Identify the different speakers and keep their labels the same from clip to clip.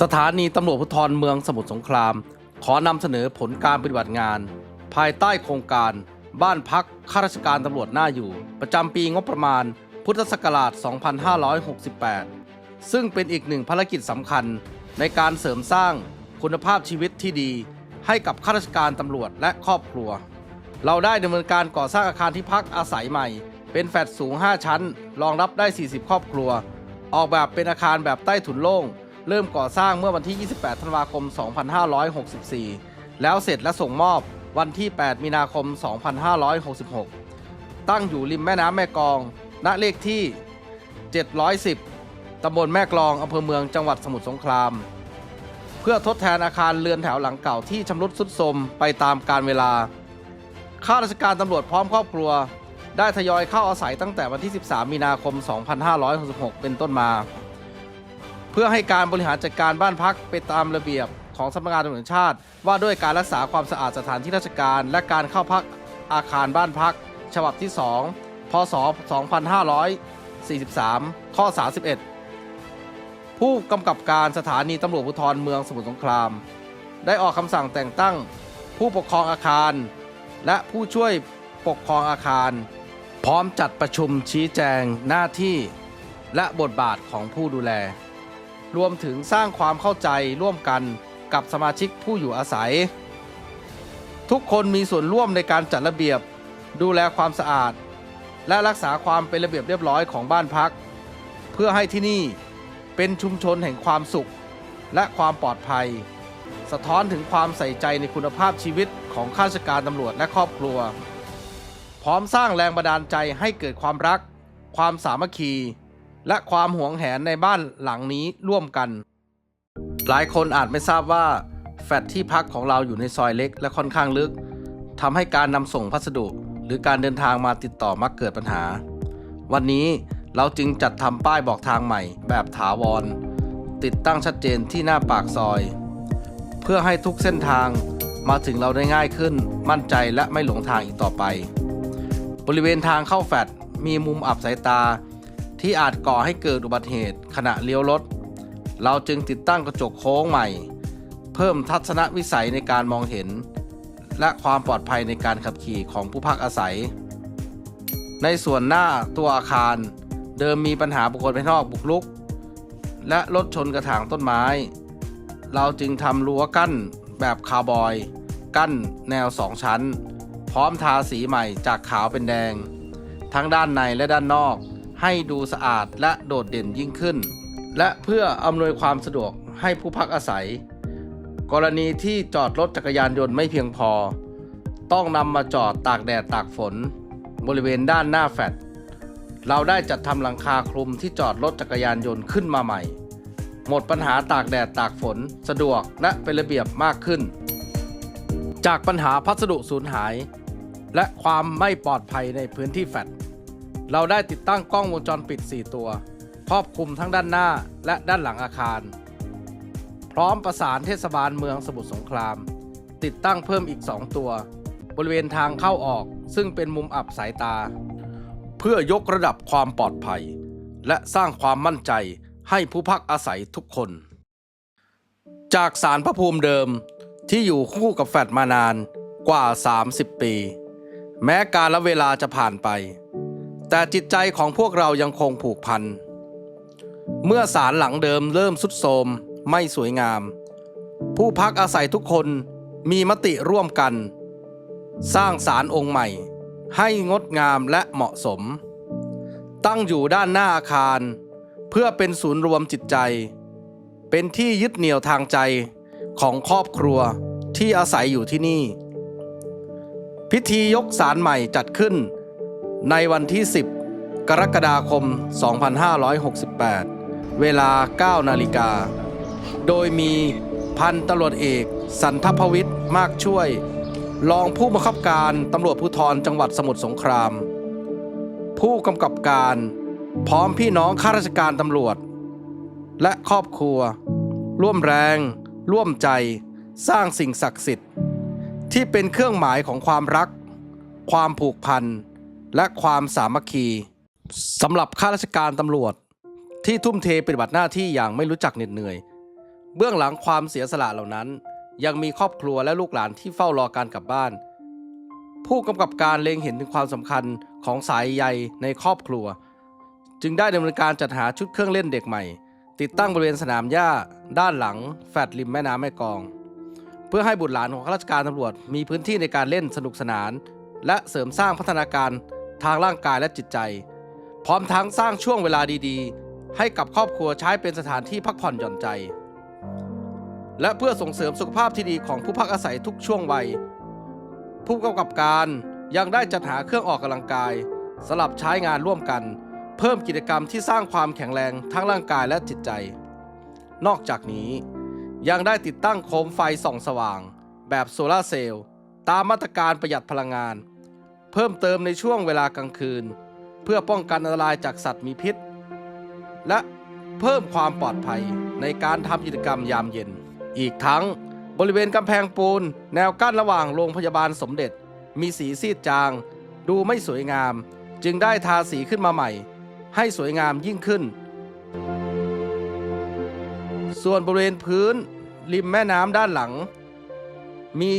Speaker 1: สถานีตำรวจภูธรเมืองสมุทรสงคราม ขอนำเสนอผลการปฏิบัติงาน ภายใต้โครงการ บ้านพักข้าราชการตำรวจหน้าอยู่ ประจำปีงบประมาณ พุทธศักราช 2568 ซึ่งเป็นอีกหนึ่งภารกิจสำคัญในการเสริมสร้างคุณภาพชีวิตที่ดี ให้กับข้าราชการตำรวจและครอบครัว เราได้ดำเนินการก่อสร้างอาคารที่พักอาศัยใหม่ เป็นแฟลตสูง 5 ชั้น รองรับได้ 40 ครอบครัว ออกแบบเป็นอาคารแบบใต้ถุนโล่ง เริ่มก่อสร้างเมื่อวันที่ 28 ธันวาคม 2564 แล้วเสร็จและส่งมอบวันที่ 8 มีนาคม 2566 ตั้งอยู่ริมแม่น้ำแม่กอง ณ เลขที่ 710 ตำบลแม่กลองอำเภอเมืองจังหวัดสมุทรสงคราม เพื่อทดแทนอาคารเรือนแถวหลังเก่าที่ชำรุดทรุดโทรมไปตามกาลเวลา ข้าราชการตำรวจพร้อมครอบครัว ได้ทยอยเข้าอาศัยตั้งแต่วันที่ 13 มีนาคม 2566 เป็นต้นมา เพื่อให้การบริหารจัดการบ้านพักไปตามระเบียบของสำนักงานตำรวจแห่งชาติ ว่าด้วยการรักษาความสะอาดสถานที่ราชการ และการเข้าพักอาคารบ้านพัก ฉบับที่ 2 พศ 2543 ข้อ 31 ผู้กำกับการสถานีตำรวจภูธรเมืองสมุทรสงคราม ได้ออกคำสั่งแต่งตั้งผู้ปกครองอาคาร และผู้ช่วยปกครองอาคาร พร้อมจัดประชุมชี้แจงหน้าที่ และบทบาทของผู้ดูแล รวมถึงสร้างความเข้าใจร่วมกันกับสมาชิกผู้อยู่อาศัย ทุกคนมีส่วนร่วมในการจัดระเบียบ ดูแลความสะอาด และรักษาความเป็นระเบียบเรียบร้อยของบ้านพัก เพื่อให้ที่นี่เป็นชุมชนแห่งความสุข และความปลอดภัย สะท้อนถึงความใส่ใจในคุณภาพชีวิตของข้าราชการตำรวจและครอบครัว พร้อมสร้างแรงบันดาลใจให้เกิดความรัก ความสามัคคี และความหวงแหนในบ้านหลังนี้ร่วมกัน หลายคนอาจไม่ทราบว่า แฟลตที่พักของเราอยู่ในซอยเล็กและค่อนข้างลึกทำให้การนำส่งพัสดุ หรือการเดินทางมาติดต่อมักเกิดปัญหา วันนี้เราจึงจัดทำป้ายบอกทางใหม่ แบบถาวร ติดตั้งชัดเจนที่หน้าปากซอย เพื่อให้ทุกเส้นทางมาถึงเราได้ง่ายขึ้น มั่นใจและไม่หลงทางอีกต่อไป บริเวณทางเข้าแฟลตมีมุมอับสายตา ที่อาจก่อให้เกิดอุบัติเหตุขณะเลี้ยวรถ เราจึงติดตั้งกระจกโค้งใหม่ เพิ่มทัศนวิสัยในการมองเห็น และความปลอดภัยในการขับขี่ของผู้พักอาศัย ในส่วนหน้าตัวอาคาร เดิมมีปัญหาบุคคลภายนอกบุกรุก และรถชนกระถางต้นไม้ เราจึงทำรั้วกั้นแบบคาวบอย กั้นแนวสองชั้น พร้อมทาสีใหม่จากขาวเป็นแดง ทั้งด้านในและด้านนอก ให้ดูสะอาดและโดดเด่นยิ่งขึ้น และเพื่ออำนวยความสะดวกให้ผู้พักอาศัย กรณีที่จอดรถจักรยานยนต์ไม่เพียงพอ ต้องนำมาจอดตากแดดตากฝน บริเวณด้านหน้าแฟลตเราได้จัดทำหลังคาคลุมที่จอดรถจักรยานยนต์ขึ้นมาใหม่ หมดปัญหาตากแดดตากฝนสะดวกและเป็นระเบียบมากขึ้น จากปัญหาพัสดุสูญหาย และความไม่ปลอดภัยในพื้นที่แฟลต เราได้ติดตั้งกล้องวงจรปิด 4 ตัว ครอบคลุมทั้งด้านหน้าและด้านหลังอาคาร พร้อมประสานเทศบาลเมืองสมุทรสงคราม ติดตั้งเพิ่มอีก 2 ตัว บริเวณทางเข้าออกซึ่งเป็นมุมอับสายตา เพื่อยกระดับความปลอดภัย และสร้างความมั่นใจให้ผู้พักอาศัยทุกคน จากสารพระภูมิเดิมที่อยู่คู่กับแฟลตมานานกว่า 30 ปี แม้การละเวลาจะผ่านไป แต่จิตใจของพวกเรายังคงผูกพัน เมื่อสารหลังเดิมเริ่มสุดโทรมไม่สวยงาม ผู้พักอาศัยทุกคนมีมติร่วมกัน สร้างสารองค์ใหม่ ให้งดงามและเหมาะสม ตั้งอยู่ด้านหน้าอาคาร เพื่อเป็นศูนย์รวมจิตใจ เป็นที่ยึดเหนี่ยวทางใจของครอบครัวที่อาศัยอยู่ที่นี่ พิธียกสารใหม่จัดขึ้น ในวันที่ 10 กรกฎาคม 2568 เวลา 9 นาฬิกา โดยมีพันตำรวจเอก สันทพวิทย์มากช่วย รองผู้บังคับการตำรวจภูธรจังหวัดสมุทรสงคราม ผู้กำกับการ พร้อมพี่น้องข้าราชการตำรวจ และครอบครัว ร่วมแรง ร่วมใจ สร้างสิ่งศักดิ์สิทธิ์ ที่เป็นเครื่องหมายของความรัก ความผูกพัน และความสามัคคีสำหรับข้าราชการตำรวจ ที่ทุ่มเทปฏิบัติหน้าที่อย่างไม่รู้จักเหน็ดเหนื่อย เบื้องหลังความเสียสละเหล่านั้น ยังมีครอบครัวและลูกหลานที่เฝ้ารอการกลับบ้าน ผู้กำกับการเล็งเห็นถึงความสำคัญของสายใยในครอบครัว จึงได้ดำเนินการจัดหาชุดเครื่องเล่นเด็กใหม่ ติดตั้งบริเวณสนามหญ้า ด้านหลัง แฟลตริมแม่น้ำแม่กอง เพื่อให้บุตรหลานของข้าราชการตำรวจมีพื้นที่ในการเล่นสนุกสนาน และเสริมสร้างพัฒนาการ ทางร่างกายและจิตใจ พร้อมทั้งสร้างช่วงเวลาดีๆ ให้กับครอบครัวใช้เป็นสถานที่พักผ่อนหย่อนใจ และเพื่อส่งเสริมสุขภาพที่ดีของผู้พักอาศัยทุกช่วงวัย ผู้กำกับการยังได้จัดหาเครื่องออกกำลังกายสำหรับใช้งานร่วมกัน เพิ่มกิจกรรมที่สร้างความแข็งแรงทั้งร่างกายและจิตใจ นอกจากนี้ยังได้ติดตั้งโคมไฟส่องสว่าง แบบโซลาเซลล์ตามมาตรการประหยัดพลังงาน เพิ่มเติมในช่วงเวลากลางคืน เพื่อป้องกันอันตรายจากสัตว์มีพิษ และเพิ่มความปลอดภัยในการทำกิจกรรมยามเย็น อีกทั้งบริเวณกำแพงปูน แนวกั้นระหว่างโรงพยาบาลสมเด็จ มีสีซีดจาง ดูไม่สวยงาม จึงได้ทาสีขึ้นมาใหม่ ให้สวยงามยิ่งขึ้น ส่วนบริเวณพื้น ริมแม่น้ำด้านหลัง มี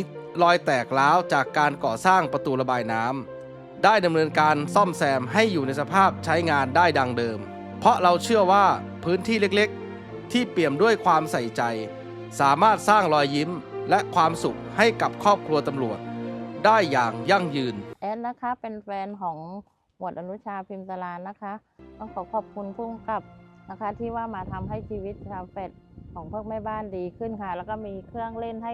Speaker 1: รอยแตกร้าวจากการก่อสร้างประตูระบายน้ำได้ดำเนินการซ่อมแซมให้อยู่ในสภาพใช้งานได้ดังเดิม เพราะเราเชื่อว่าพื้นที่เล็กๆ ที่เปี่ยมด้วยความใส่ใจ สามารถสร้างรอยยิ้มและความสุขให้กับครอบครัวตำรวจ ได้อย่างยั่งยืน
Speaker 2: แอดนะคะเป็นแฟนของหมวดอนุชาพิมพ์ตารานนะคะต้องขอขอบคุณพุ่งกับนะคะที่ว่ามาทำให้ชีวิตชาวเป็ดของพวกแม่บ้านดีขึ้นค่ะ แล้วก็มีเครื่องเล่นให้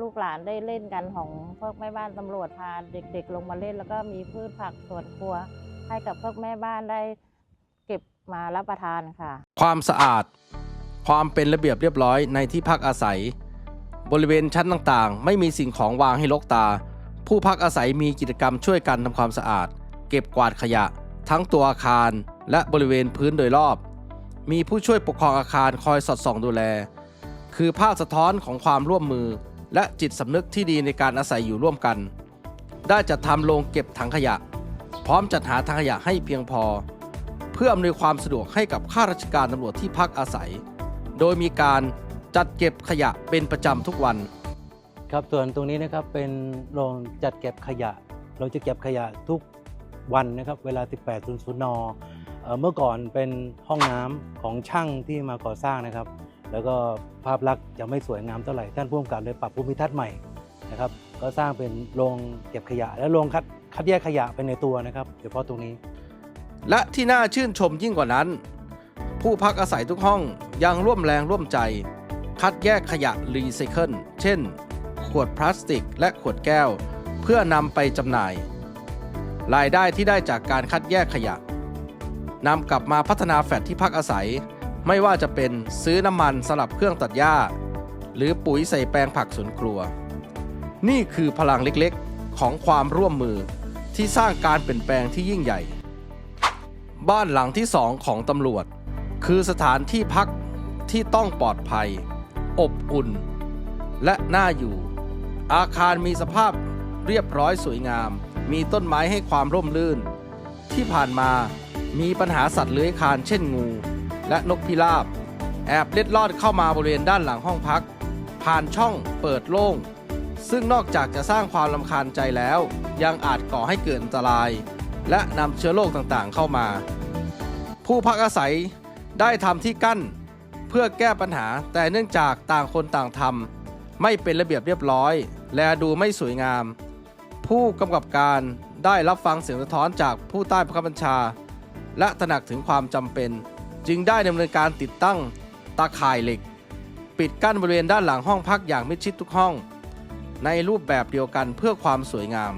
Speaker 2: ลูกหลานได้เล่นกันของพวกแม่บ้านตำรวจพาเด็กๆ ลงมาเล่น แล้วก็มีพืชผักสวนครัว ให้กับพวกแม่บ้านได้เก็บมารับประทานค่ะ
Speaker 1: ความสะอาด ความเป็นระเบียบเรียบร้อยในที่พักอาศัย บริเวณชั้นต่างๆ ไม่มีสิ่งของวางให้ลกตา ผู้พักอาศัยมีกิจกรรมช่วยกันทำความสะอาด เก็บกวาดขยะ ทั้งตัวอาคาร และบริเวณพื้นโดยรอบ มีผู้ช่วยปกครองอาคารคอยสอดส่องดูแล คือภาพสะท้อนของความร่วมมือ และจิตสำนึกที่ดีในการอาศัยอยู่ร่วมกัน ได้จัดทำโรงเก็บถังขยะ พร้อมจัดหาถังขยะให้เพียงพอ เพื่ออำนวยความสะดวกให้กับข้าราชการตำรวจที่พักอาศัย โดยมีการจัดเก็บขยะเป็นประจำทุกวัน
Speaker 3: ครับส่วนตรงนี้นะครับเป็นโรงจัดเก็บขยะ เราจะเก็บขยะทุกวันนะครับ เวลา 18.00นเอ่อเมื่อก่อนเป็นห้องน้ำของช่างที่มาก่อสร้างนะครับ แล้วก็ภาพลักษณ์จะไม่สวยงามเท่าไหร่ท่านผู้กำกับเลยปรับภูมิทัศน์ใหม่นะครับก็สร้างเป็นโรงเก็บขยะ และโรงคัดคัดแยกขยะไปในตัวนะครับเฉพาะตรงนี้
Speaker 1: และที่น่าชื่นชมยิ่งกว่านั้น ผู้พักอาศัยทุกห้องยังร่วมแรงร่วมใจ คัดแยกขยะรีไซเคิลเช่น ขวดพลาสติก และขวดแก้ว เพื่อนำไปจำหน่าย รายได้ที่ได้จากการคัดแยกขยะนำกลับมาพัฒนาแฟลตที่พักอาศัย ไม่ว่าจะเป็นซื้อน้ำมันสำหรับเครื่องตัดหญ้า หรือปุ๋ยใส่แปลงผักสวนครัว นี่คือพลังเล็กๆของความร่วมมือที่สร้างการเปลี่ยนแปลงที่ยิ่งใหญ่ บ้านหลังที่สองของตำรวจ คือสถานที่พักที่ต้องปลอดภัย อบอุ่น และน่าอยู่ อาคารมีสภาพเรียบร้อยสวยงาม มีต้นไม้ให้ความร่มรื่น ที่ผ่านมามีปัญหาสัตว์เลื้อยคลานเช่นงู และนกพิราบ แอบเล็ดลอดเข้ามาบริเวณด้านหลังห้องพัก ผ่านช่องเปิดโล่ง ซึ่งนอกจากจะสร้างความลำคาญใจแล้ว ยังอาจก่อให้เกิดอันตราย และนำเชื้อโรคต่างๆเข้ามา ผู้พักอาศัยได้ทำที่กั้น เพื่อแก้ปัญหาแต่เนื่องจากต่างคนต่างทำไม่เป็นระเบียบเรียบร้อย และดูไม่สวยงาม ผู้กำกับการได้รับฟังเสียงสะท้อนจากผู้ใต้บังคับบัญชา และตระหนักถึงความจำเป็น จึงได้ดำเนินการติดตั้งตาข่ายเหล็ก ปิดกั้นบริเวณด้านหลังห้องพักอย่างมิดชิดทุกห้อง ในรูปแบบเดียวกันเพื่อความสวยงาม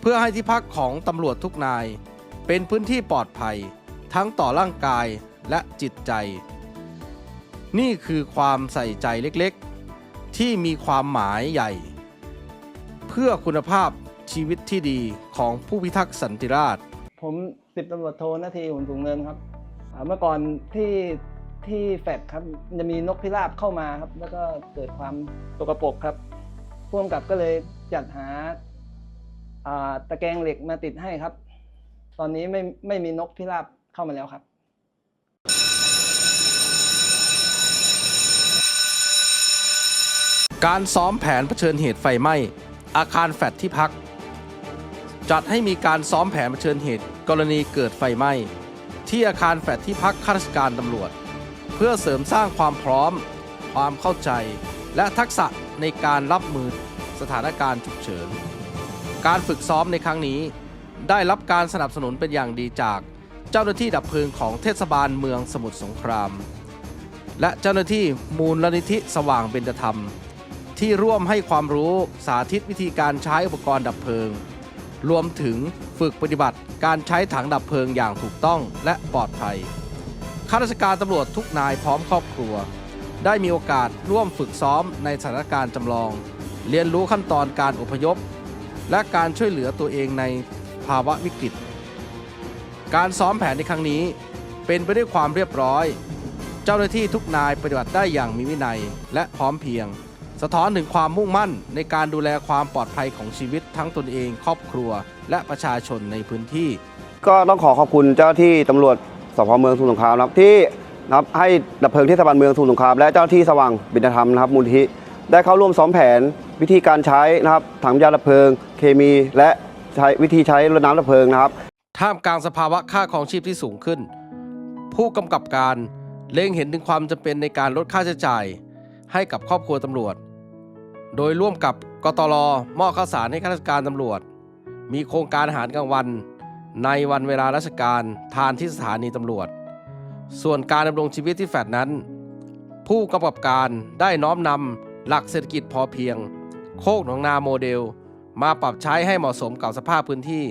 Speaker 1: เพื่อให้ที่พักของตำรวจทุกนาย เป็นพื้นที่ปลอดภัย ทั้งต่อร่างกายและจิตใจ นี่คือความใส่ใจเล็กๆ ที่มีความหมายใหญ่ เพื่อคุณภาพชีวิตที่ดีของผู้พิทักษ์สันติราษฎร์
Speaker 4: ผมสิบตำรวจโทนาทีหุ่นสูงเนินครับ เมื่อก่อนที่ที่แฟดครับจะมีนกพิราบเข้ามาครับ แล้วก็เกิดความตกระปรกครับพ่วงกับก็เลยจัดหาอ่าตะแกรงเหล็กมาติดให้ครับ ตอนนี้ไม่ไม่มีนกพิราบเข้ามาแล้วครับ
Speaker 1: การซ้อมแผนเผชิญเหตุไฟไหม้ อาคารแฟลตที่พัก จัดให้มีการซ้อมแผนเผชิญเหตุกรณีเกิดไฟไหม้ ที่อาคารแฟลตที่พักข้าราชการตำรวจ เพื่อเสริมสร้างความพร้อม ความเข้าใจ และทักษะในการรับมือสถานการณ์ฉุกเฉิน การฝึกซ้อมในครั้งนี้ ได้รับการสนับสนุนเป็นอย่างดีจากเจ้าหน้าที่ดับเพลิงของเทศบาลเมืองสมุทรสงคราม และเจ้าหน้าที่มูลนิธิสว่างเบญจธรรม ที่ร่วมให้ความรู้สาธิตวิธีการใช้อุปกรณ์ดับเพลิง รวมถึงฝึกปฏิบัติการใช้ถังดับเพลิงอย่างถูกต้องและปลอดภัย ข้าราชการตำรวจทุกนายพร้อมครอบครัว ได้มีโอกาสร่วมฝึกซ้อมในสถานการณ์จำลอง เรียนรู้ขั้นตอนการอพยพ และการช่วยเหลือตัวเองในภาวะวิกฤต การซ้อมแผนในครั้งนี้ เป็นไปด้วยความเรียบร้อย เจ้าหน้าที่ทุกนายปฏิบัติได้อย่างมีวินัยและพร้อมเพียง สะท้อนถึงความมุ่งมั่นในการดูแลความปลอดภัยของชีวิตทั้งตนเองครอบครัว และประชาชนในพื้นที่
Speaker 5: ก็ต้องขอขอบคุณเจ้าที่ตำรวจสพเมืองสมุทรสงครามนะครับที่นะครับให้ดับเพลิงเทศบาลเมืองสมุทรสงครามและเจ้าหน้าที่สว่างบิณฑธรรมนะครับมูลที่ได้เข้าร่วมซ้อมแผนวิธีการใช้นะครับถังยาดับเพลิง เคมีและใช้วิธีใช้รถน้ำดับเพลิงนะครับ
Speaker 1: ท่ามกลางสภาวะค่าครองชีพที่สูงขึ้น ผู้กำกับการเล็งเห็นถึงความจำเป็นในการลดค่าใช้จ่าย ให้กับครอบครัวตำรวจ โดยร่วมกับกตลมอบข้าวสารให้ข้าราชการตำรวจ มีโครงการอาหารกลางวัน ในวันเวลาราชการทานที่สถานีตำรวจ ส่วนการดำรงชีวิตที่แฟลตนั้น ผู้กำกับการได้น้อมนำหลักเศรษฐกิจพอเพียง โคกหนองนาโมเดล มาปรับใช้ให้เหมาะสมกับสภาพพื้นที่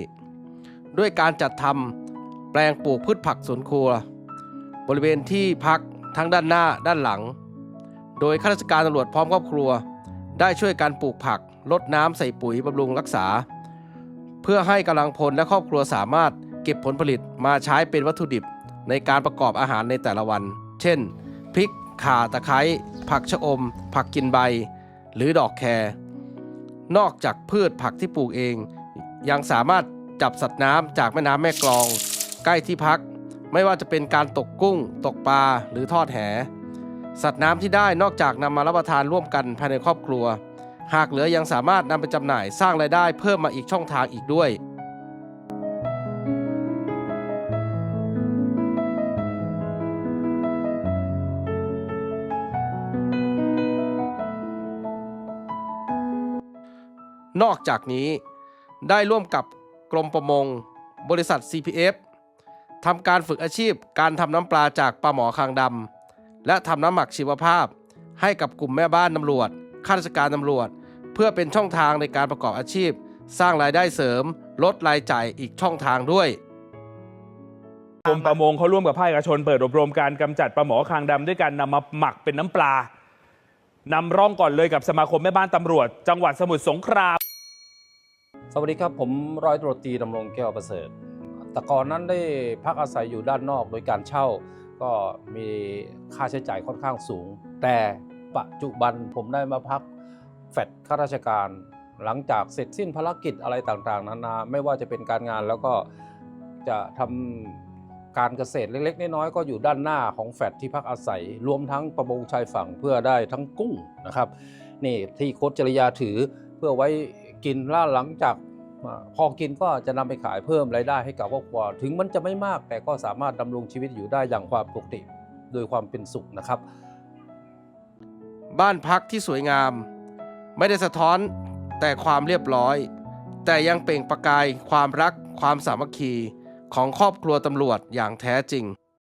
Speaker 1: ด้วยการจัดทำแปลงปลูกพืชผักสวนครัว บริเวณที่พักทั้งด้านหน้าด้านหลัง โดยข้าราชการตำรวจพร้อมครอบครัว ได้ช่วยการปลูกผักลดน้ำใส่ปุ๋ยบำรุงรักษา เพื่อให้กำลังพลและครอบครัวสามารถเก็บผลผลิตมาใช้เป็นวัตถุดิบในการประกอบอาหารในแต่ละวัน เช่น พริก ข่า ตะไคร้ ผักชะอม ผักกินใบ หรือดอกแคร นอกจากพืชผักที่ปลูกเอง ยังสามารถจับสัตว์น้ำจากแม่น้ำแม่กลอง ใกล้ที่พัก ไม่ว่าจะเป็นการตกกุ้ง ตกปลา หรือทอดแห สัตว์น้ำที่ได้นอกจากนำมารับประทานร่วมกันภายในครอบครัว หากเหลือยังสามารถนำไปจำหน่ายสร้างรายได้เพิ่มมาอีกช่องทางอีกด้วย นอกจากนี้ได้ร่วมกับกรมประมง บริษัท CPF ทำการฝึกอาชีพการทำน้ำปลาจากปลาหมอคางดำ และทำน้ำหมักชีวภาพ ให้กับกลุ่มแม่บ้านตำรวจข้าราชการตำรวจ เพื่อเป็นช่องทางในการประกอบอาชีพ สร้างรายได้เสริม ลดรายจ่ายอีกช่องทางด้วย
Speaker 6: กรมประมงเขาร่วมกับภาคเอกชน เปิดอบรมการกำจัดปลาหมอคางดำด้วยการนำมาหมักเป็นน้ำปลานำร่องก่อนเลยกับสมาคมแม่บ้านตำรวจ จังหวัดสมุทรสงคราม
Speaker 7: สวัสดีครับผมร้อยตำรวจตรีดำรงแก้วประเสริฐแต่ก่อนนั้นได้พักอาศัยอยู่ด้านนอกโดยการเช่า ก็มีค่าใช้จ่ายค่อนข้างสูง แต่ปัจจุบันผมได้มาพักแฟดข้าราชการ หลังจากเสร็จสิ้นภารกิจอะไรต่างๆ นานาไม่ว่าจะเป็นการงานแล้วก็จะทำการเกษตรเล็กๆ น้อยๆก็อยู่ด้านหน้าของแฟดที่พักอาศัย รวมทั้งประมงชายฝั่งเพื่อได้ทั้งกุ้งนะครับนี่ที่โค้ชจริยาถือเพื่อไว้กินล่าหลังจาก พอกินก็จะนำไปขายเพิ่มรายได้ให้กับครอบครัวถึงมันจะไม่มากแต่ก็สามารถดำรงชีวิตอยู่ได้อย่างความปกติโดยความเป็นสุขนะครับ
Speaker 1: บ้านพักที่สวยงาม ไม่ได้สะท้อนแต่ความเรียบร้อย แต่ยังเปล่งประกายความรักความสามัคคีของครอบครัวตำรวจอย่างแท้จริง